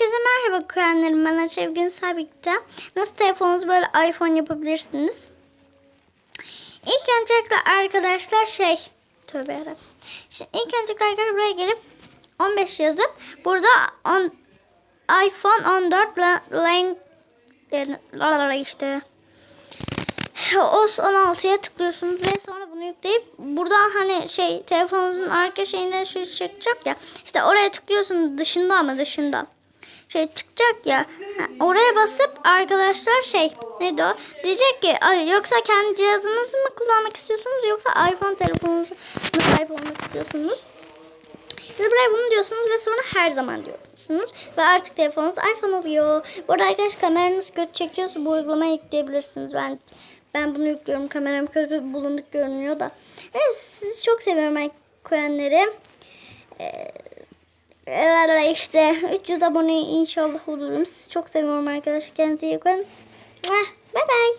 Herkese merhaba kuyenlerim. Ben Ayşe Evgin Sabik'te. Nasıl telefonunuzu böyle iPhone yapabilirsiniz? İlk öncelikle arkadaşlar şey... Tövbe yarabbim. Şimdi ilk öncelikle arkadaşlar buraya gelip 15 yazıp burada on, iPhone 14 la- Lang la- la- la- işte OS 16'ya tıklıyorsunuz ve sonra bunu yükleyip buradan hani şey telefonunuzun arka şeyinden şu çıkacak ya işte oraya tıklıyorsunuz dışında ama dışında şey çıkacak ya oraya basıp arkadaşlar şey neydi o diyecek ki ay yoksa kendi cihazınızı mı kullanmak istiyorsunuz yoksa iPhone telefonunuzu mu sahip olmak istiyorsunuz siz buraya bunu diyorsunuz ve sonra her zaman diyorsunuz. Ve artık telefonunuz iPhone oluyor. Bu arada arkadaşlar kameranız kötü çekiyorsa bu uygulamayı yükleyebilirsiniz. Ben ben bunu yüklüyorum. Kameram kötü bulunduk görünüyor da. Neyse sizi çok seviyorum kuyenlerim. Ee, işte 300 abone inşallah olurum. Sizi çok seviyorum arkadaşlar. Kendinize iyi bakın. Bye bye.